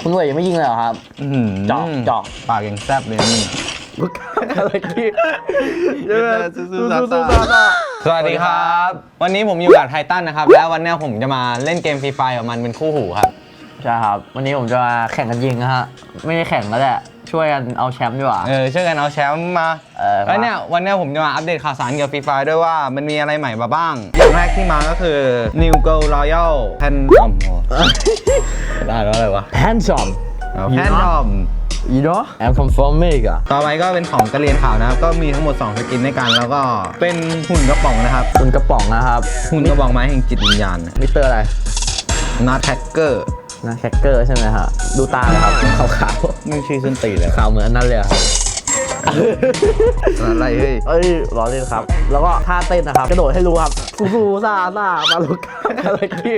คุณหน่วยยังไม่ยิงเลยเหรอครับอื้อหือเจาะเจาะปากยังแซ่บเลยนะมึงอะไรที่เยอะเลยสู้ๆซ่าสวัสดีครับ วันนี้ผมอยู่กับไททันนะครับ แล้ววันนี้ผมจะมาเล่นเกมฟรีไฟกับมันเป็นคู่หูครับ ใช่ครับ วันนี้ผมจะมาแข่งกันยิงนะฮะ ไม่ได้แข่งแล้วแหละ ช่วยกันเอาแชมป์ดีกว่า เออช่วยกันเอาแชมป์มาเออแล้วเนี่ยวันนี้ผมจะมาอัปเดตข่าวสารเกี่ยวกับฟรีไฟด้วยว่ามันมีอะไรใหม่มาบ้าง อย่างแรกที่มาก็คือ New Girl Royal แพนดอมได้แล้วอะไรวะ handsome แพนดอม you know I'm from America ต่อไปก็เป็นของกระเรียนข่าวนะครับ ก็มีทั้งหมด 2 สกินด้วยกันแล้วก็เป็นหุ่นกระป๋องนะครับ คุณกระป๋องนะครับหุ่นกระบอกไม้แห่งจิตวิญญาณมิสเตอร์อะไรนัทแท็กเกอร์ นะแคคเกอร์ใช่ไหมฮะดูตาเลยครับขาวขาวมึงชื่อส้นตีนเลยๆขาวเหมือนอันนั้นเลยอะครับอะไรเฮ้ยเอ้ยรอเล่นครับ แล้วก็ท่าเต้นนะครับกระโดดให้รู้ครับฟูฟูซ่าซ่ามาลุกอะไรที่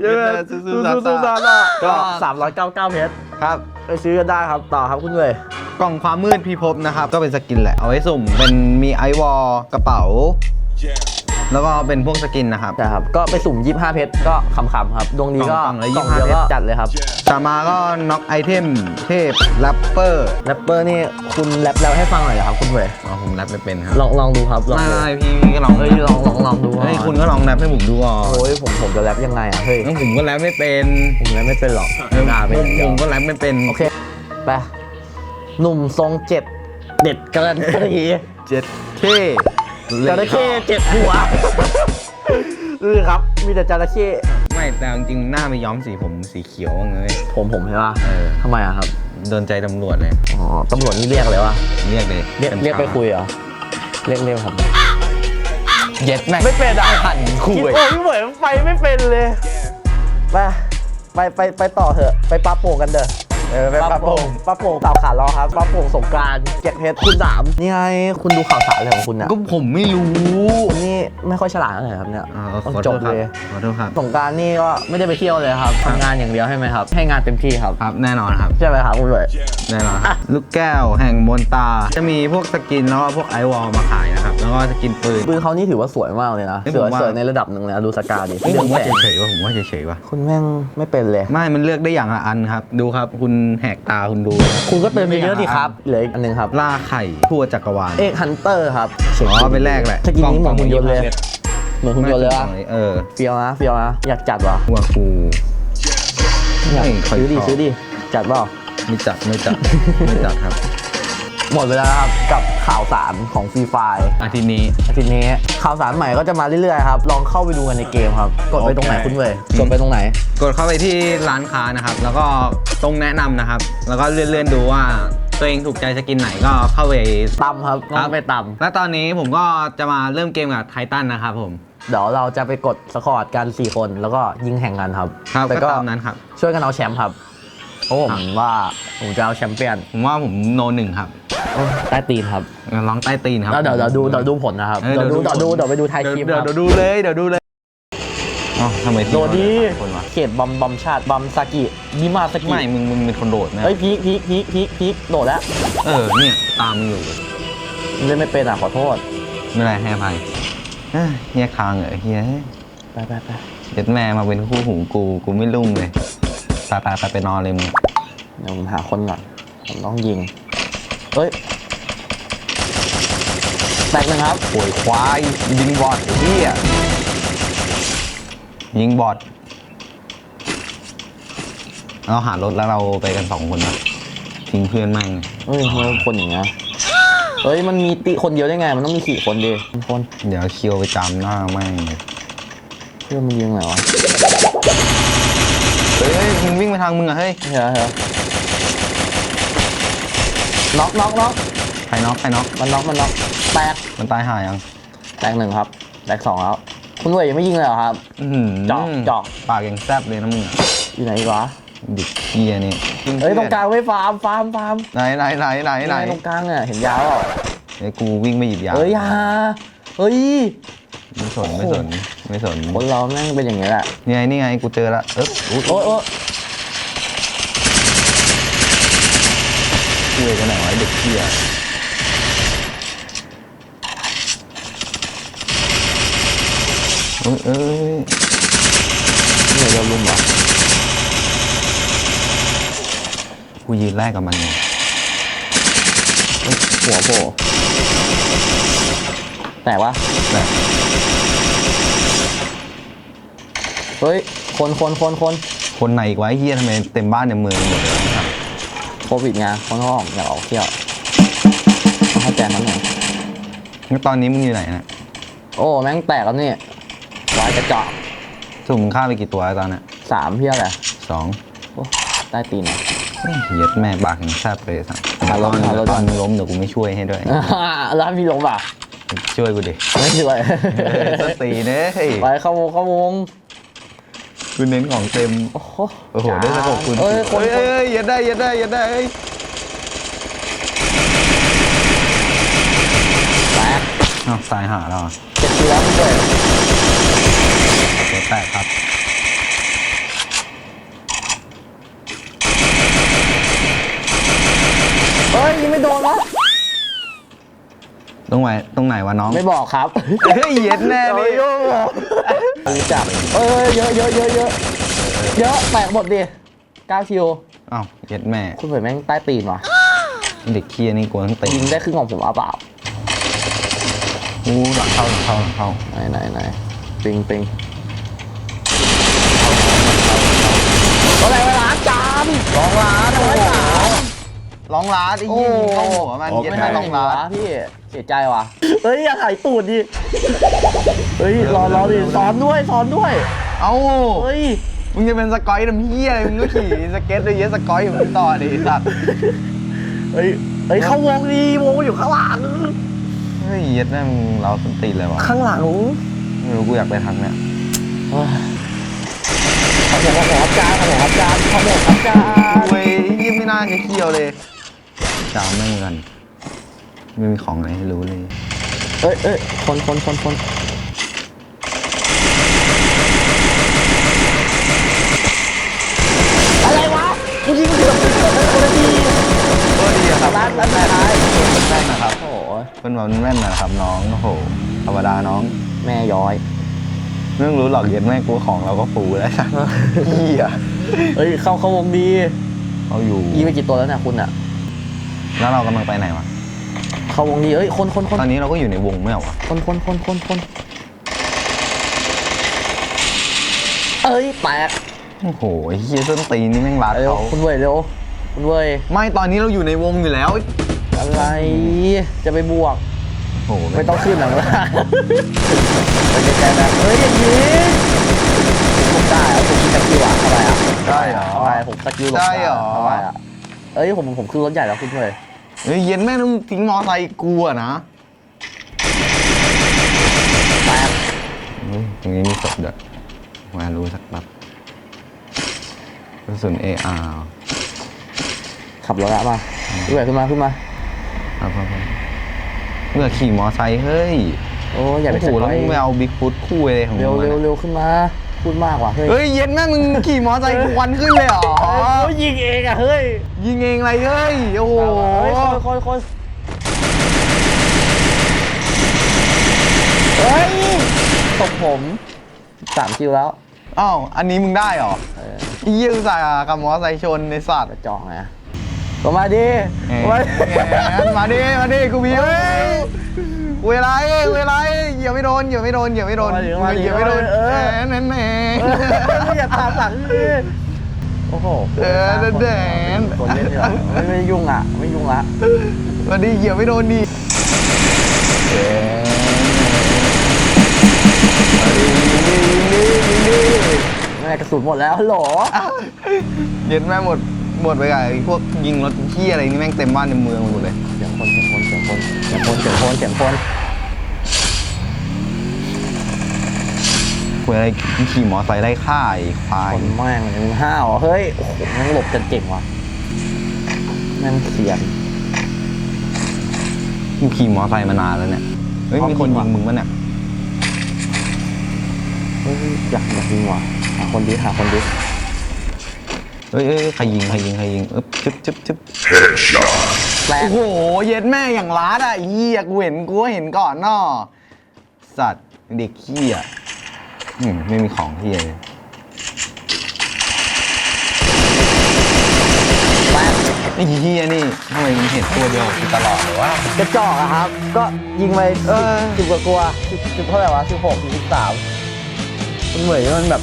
เยอะเลยสู้ๆซ่าๆสู้ๆซ่าซ่าก็สามร้อยเก้าเก้าเพชรครับ ไปซื้อกันได้ครับต่อครับคุณเลย กล่องความมืดพีภพนะครับ ก็เป็นสกินแหละ เอาไว้สุ่ม เป็นมีไอวอลกระเป๋า แล้วก็เป็นพวกสกินนะครับนะครับ ก็ไปสุ่ม 25 เพชรก็ขำๆครับ ดวงนี้ก็กล่องละกล่องเดียว25ก็เพชร จัดเลยครับต่อมาก็น็อกไอเทมเทพแรปเปอร์แรปเปอร์นี่คุณแรปแล้วให้ฟังหน่อยเหรอครับคุณเวยอ๋อผมแรปไม่เป็นครับลองลองดูครับลองไม่ดูไม่พี่พี่ก็ลองเฮ้ยลองลองลองดูเฮ้ยคุณก็ลองแรปให้ผมดูก่อนโอ้ยผมผมจะแรปยังไงอะเฮ้ยงั้นผมก็แรปไม่เป็นผมแรปไม่เป็นหรอกเออด่าไปผอมย่างเดีผยวมก็แรปไม่เป็นโอเค ไป หนุ่มทรงเจ็ด เด็ดการันตีเจ็ดเท่ จระเข้เจ็ดหัวนี่ครับ มีแต่จระเข้ไม่แต่จริงๆหน้าไม่ย้อมสีผมสีเขียวบ้างเลยผมผมใช่ป่ะเออทำไมอะครับ โดนใจตำรวจเลย อ๋อตำรวจนี่เรียกเลยวะเรียกเลยเรียกกัญชาเรียกไปคุยเหรอ เรียกเรียกผมเย็ดแม่งไม่เป็นอะหันคุยโอ้พี่เหวยไปไม่เป็นเลย ไป ไปไปไปต่อเถอะ ไปปลาโป่งกันเด้อ เออไปปะโป่งปลาโป่งสาวขาล้อครับปลาโป่งสงกรารเก็บเพชรคุณสามนี่ไงคุณดูข่าวสารอะไรของคุณเนี่ยก็ผมไม่รู้ คุณนี่ไม่ค่อยฉลาดเท่าไหร่ครับเนี่ยอ่าต้องขอจโทบษครับเลยขอโทษครับ สงกรารนี่ก็ไม่ได้ไปเที่ยวเลยครับทำงานอย่างเดียวใช่ไหมครับ ให้งานเต็มที่ครับครับแน่นอนครับ ใช่ไหมครับคุณเหวยแน่นอนครับลูกแก้วแห่งมนตา จะมีพวกสกินแล้วก็พวกไอวอลมาขายนะครับ แล้วก็สกินปืน ปืนเขานี่ถือว่าสวยมากเลยนะเฮ้ยสวยผมว่า สวยในระดับหนึ่งนะดูสกาดิเฮ้ยผมว่าแสงเฉยๆว่ะผมว่าเฉยๆว่ะคุณแม่งไม่เป็นเลย ไม่มันเลือกได้อย่างละอันครับ ดูครับ คุณแหกตาคุณดู คุณก็เติมไปเยอะดิครับเหลืออีกอันหนึงครับ ล่าไข่ทั่วจักรวาล เอกฮันเตอร์ครับอ๋อเป็นแรกแหละสกินนี้เหมือนหุ่นยนต์เลยกล่องเหมือนหุ่นยนต์เลยไม่วะใช่เออเฟียวนะเฟียวนะอยากจัดวะหัวกู อยากไม่ค่อยซื้อดิชอบ ซื้อดิจัดเปล่า ไม่จัดไม่จัดไม่จัดครับ หมดเวลาแล้วครับกับ ข่าวสารของฟรีไฟอาทิตย์นี้ อาทิตย์นี้ข่าวสารใหม่ก็จะมาเรื่อยๆครับ ลองเข้าไปดูกันในเกมครับ กดไปตรงไหนโอเคคุณเวยอืมกดไปตรงไหน กดเข้าไปที่ร้านค้านะครับ แล้วก็ตรงแนะนำนะครับ แล้วก็เลื่อนๆดูว่าตัวเองถูกใจสกินไหนก็เข้าไปตำครับต้องไปตและตอนนี้ผมก็จะมาเริ่มเกมกับไททันนะครับผมำเดี๋ยวเราจะไปกดสคอร์ดกัน 4 คนแล้วก็ยิงแข่งกันครับครับแต่ก็ก็ตามนั้นครับ ช่วยกันเอาแชมป์ครับเพราะผมว่าผมจะเอาแชมเปี้ยน ผมว่าผมโนหนึ่งครับโอ้ ใต้ตีนครับลองใต้ตีนครับ แล้วเดี๋ยวเดี๋ยวดูเดี๋ยวดูผลนะครับ เออเดี๋ยวดูเดี๋เดี๋ยยววดูดูเดี๋ยวไปดูไทยคลิปเดี๋ยวครับ เดี๋ยวดูเลยเดี๋ยวดูเลยอ๋อทำไมทีมโดดดีคนวะเขตบอมบอมชาติบอมซากิบิมาซากิไม่มึงมึงเป็นคนโดดนะเฮ้ยพีคพีคพีคพีคพีคโดดแล้วเออเนี่ยตามมึงอยู่เล่นไม่เป็นอะขอโทษ ไม่เป็นไรให้อภัยเอ้ยเฮียคางเหรอเฮียไปไปไปเด็ดแม่มาเป็นคู่หูกูกูไม่รุ่งเลยไปไปไปไปนอนเลยมึง เดี๋ยวผมหาคนก่อนผมต้องยิง เฮ้ยแตกหนึ่งครับโวยควาย ยิงบอดไอ้เฮียยิงบอดเราหารถแล้วเราไปกันสองคนนะทิ้งเพื่อนแม่งเฮ้ยทำไมเป็นคนอย่างเงี้ยเฮ้ยมันมีติคนเดียวได้ไง มันต้องมีสี่คนดิมีคนเดี๋ยวเคียวไปจำหน้าแม่งเลยเพื่อนมันยิงไหนวะเฮ้ยเฮ้ยมึงวิ่งไปทางมึงอะเฮ้ยเฮ้ยเฮ้ย น็อกน็อกน็อกใครน็อกใครน็อกมันน็อกมันน็อกแตกมันตายหายังแตกหนึ่งครับ แตกสองแล้วคุณหน่วยยังไม่ยิงเลยเหรอครับอื้อหือเจาะเจาะปากยังแซ่บเลยนะมึงอะอยู่ไหนอีกวะเด็กเฮียนี่เฮ้ยตรงกลางไม่ฟาร์มฟาร์มฟาร์มไหนไหนไหนไหนไหนตรงกลางอะเห็นยาวเปล่าไอ้กูวิ่งไม่หยิบยาเฮ้ยอยาเฮ้ยไม่สนไม่สนไม่สนคนเราแม่งเป็นอย่างนี้แหละนี่ไงนี่ไงกูเจอละเอ๊บอุ๊ยโอ้ยโอ้ย เฮียกันหนวะไอ้เด็กเฮียเอ้ยเอ้ยเนื่ยโดนลุมเหรอกูยืนแรกกับมันอยู่หัวโผล่แตกวะแต่เฮ้ย คนคนคนคนคนไหนอีกวะไอ้เฮียทำไมเต็มบ้านเต็มเมืองหมดเลย โควิดไงคนท้องอยากออกเที่ยวเอาให้แจมมันหน่อยงั้นตอนนี้มึงอยู่ไหนนะโอ้แม่งแตกแล้วนี่วายกระจอกสุ่มมึงฆ่าไปกี่ตัวแล้วตอนน่ะสามเพี้ยแหละสองโอ้ใต้ตีนอะเฮียแม่บากอย่างแซ่บเลยสัสหาตรอถนหารถตอนมึงล้มเดี๋ยวกูไม่ช่วยให้ด้วยร้านพี่ลงป่ะช่วยกูดิไม่ช่วย เออสตีเน้ยไปเข้าวงเข้าวง กูเน้นของเต็ม โอ้โหโอ้โหได้สะกบคุณ เอ้ยคนเอ้ยคนเอ้ยอย่าได้อย่าได้อย่าได้เอ้ยแตกอ้าวตายหาแล้วเหรอเจ็ดทีแล้วพี่เว้ยตัวแตกครับ เฮ้ยยิงไม่โดนวะ ตรงไหนตรงไหนวะน้อง ไม่บอกครับเฮ้ยเย็ดแน่เลยรู้จักเอ้ยเยอะเยอะเยอะเยอะเยอะแตกหมดดิเก้าคิวอ้าวเย็ดแม่ คุณเผยแม่งใต้ตีนว่ะเด็กเคียนี่กลัวทั้งตียิงได้ครึ่งของผมเอาเปล่าอู้หลังเข้าหลังเข้าหลังเข้าไหนไหนไหนปิงปิงอะไรเวลาจาน ร้องล้าน โอ้โห ร้องล้านไอ้ยี่ยิงเข้าหัวมันเย็ดไม่แม่ให้ร้ลองงล้าล้านพี่เสียใจว่ะเฮ้ยอย่าหายตูดดิเฮ้ยรอรอดิสอนด้วยสอนด้วย เอ้าเฮ้ยมึงจะเป็นสกอยทำเฮียอะไรมึงก็ขี่สเก็ตเลยเยอะสกอยอยู่มึงต่อดิสัตว์เฮ้ยเฮ้ยเข้าวงดีวงอยู่ข้างหลังเฮ้ยเย็ดแม่มึงเราสนตีนเลยวะข้างหลังไม่รู้กูอยากไปทางเนี้ยขอผมขอครับจานขอผมครับจานขอผมครับจานเว้ยยี่ไม่น่าจะเคี่ยวเลย จามแม่งกันไม่มีของอะไรให้รู้เลย เอ้ยเอ้ยคนคนคนคนอะไรวะกูยิงเกือบเกือบเป็นคนละทีก็ดีอะครับร้านร้านไหนร้านแม่นนะครับโอ้โหเป็นแบบแม่นนะครับน้องโอ้โหธรรมดาน้องแม่ย้อย เรื่องรู้หรอกเย็นแม่กูของเราก็ฟูแล้วสัตว์เฮียเฮ้ยเข้าเข้าวงดีเขาอยู่ ยิงไปกี่ตัวแล้วเนี่ยคุณอะ แล้วเรากำลังไปไหนวะ เข้าวงดีเอ้ยคนคนคนตอนนี้เราก็อยู่ในวงไม่เหรอวะคนคนคนคนคนเอ้ยแตกโอ้โหไอ้เฮียส้นตีนนี่แม่งรัดเร็วเขาคุณเว้ยเร็วคุณเว้ยไม่ตอนนี้เราอยู่ในวงอยู่แล้วอะไรจะไปบวก โอ้โหไม่ต้องขึ้นหลังละไปไกลๆนะเฮ้ยอย่างนี้ผมได้แล้วผมมีสกิลอะทำไมอะได้เหรอทำไมผมสกิลหลบได้เหรอทำไมอะ เอ้ยผมผมขึ้นรถใหญ่แล้วคุณเลยเฮ้ยเย็นแม่งต้องทิ้งมอไซค์กูอะนะแตกเฮ้ยตรงนี้มีศพด้วยมารู้สักแบบกระสุน AR ขับรถละมาขึ้นมาขึ้นมาขึ้นมา ครับครับครับเมื่อขี่มอไซค์เฮ้ยโอ้ยอย่าไปโอ้โหแล้วมึงไปเเอาบิ๊กฟุตคู่อะไรของมึร็วงมาเร็วเนี่ยเร็วขึ้นมา พูดมากว่ะเฮ้ย เฮ้ยเย็นแม่มึงขี่มอไซค์กูควันขึ้นเลยเหรอ โอ้ยยิงเองอะเฮ้ย ยิงเองอะไรเฮ้ย โอ้โหเฮ้ยคนคนคนเฮ้ยตบผมสามคิวแล้ว อ้าว อันนี้มึงได้เหรอเอออีเยี่ยอุตส่าห์กับมอไซค์ชนในสัตว์กระจอกไงก็มาดิแหมมาดิมาดิ มาดิ กูมีเฮ้ยเวลาเวลาเหยียบไม่โดนเหยียบไม่โดนเหยียบไม่โดนมาดิมาดิเหยียบไม่โดนเอแหอมแหมแหมเอออย่าตามหลังดิโอ้โหเออแดน คนเล่นดีกว่าไม่ไม่ยุ่งอะ ไม่ยุ่งละมาดิเหยียบไม่โดนดิเออมาดิยิงดิยิงดิยิงดิแม่กระสุนหมดแล้วฮัลโหลเย็นแม่งหมดหมดไปกับไอ้พวกยิงรถที่อะไรนี่แม่งเต็มบ้านเต็มเมืองหมดเลย เสียงคนเสียงคนเสียงคนเสียงคนเสียงคนเสียงคน คุยอะไรขี่มอไซค์ไล่ฆ่าไอ้ควาย คนแม่งมึงห้าวอะเฮ้ย โอ้โหแม่งหลบกันเก่งว่ะแม่งเสียน กูขี่มอไซค์มานานแล้วเนี่ย เฮ้ย มีคนยิงมึงปะเนี่ย เฮ้ยอยากอยากยิงว่ะหาคนดิหาคนดิเฮ้ยเอ้ยใครยิงใครยิงใครยิงอึ๊บจึ๊บจึ๊บจึ๊บแรงโอ้โห เย็ดแม่อย่างล้าดอะเหี้ยกูเห็นกูก็เห็นก่อนเนาะสัตว์เด็กขี้อะ อืมไม่มีของที่เลยแรงไอ้เฮียนี่ทำไมมึงเห็นตัวเดียวกูตลอดหรือว่ากระจอกอะครับ ก็ยิงไปเออสิบกว่ากลัวสิบเท่าไหร่วะสิบหกสิบสามมันเหมือนมันแบบ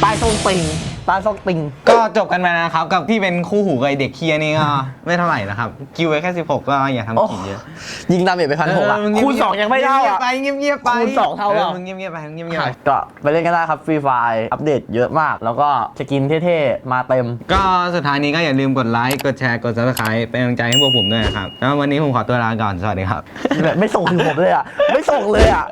ใต้ส้นติง ใต้ส้นติง ก็จบกันไปนะครับกับที่เป็นคู่หูกับไอ้เด็กเคียนี่ก็ไม่เท่าไหร่นะครับคิวไว้แค่ 16 ก็อย่าทำกินเยอะยิงดาเมจไปพันหกอะเมึคูณสองยังไม่เท่าอะเงียบๆไปเงียบๆไปคูณสองเท่าอะมึงเงียบๆไปเงียบๆไป ก็ไปเล่นกันได้ครับฟรีไฟอัปเดตเยอะมาก แล้วก็สกินเท่ๆ มาเต็ม ก็สุดท้ายนี้ก็อย่าลืมกดไลค์ กดแชร์ กด subscribe เป็นกำลังใจให้พวกผมด้วยนะครับ แล้ววันนี้ผมขอตัวลาก่อน สวัสดีครับแบบไม่ส่งถึงผมเลยอะ ไม่ส่งเลยอะ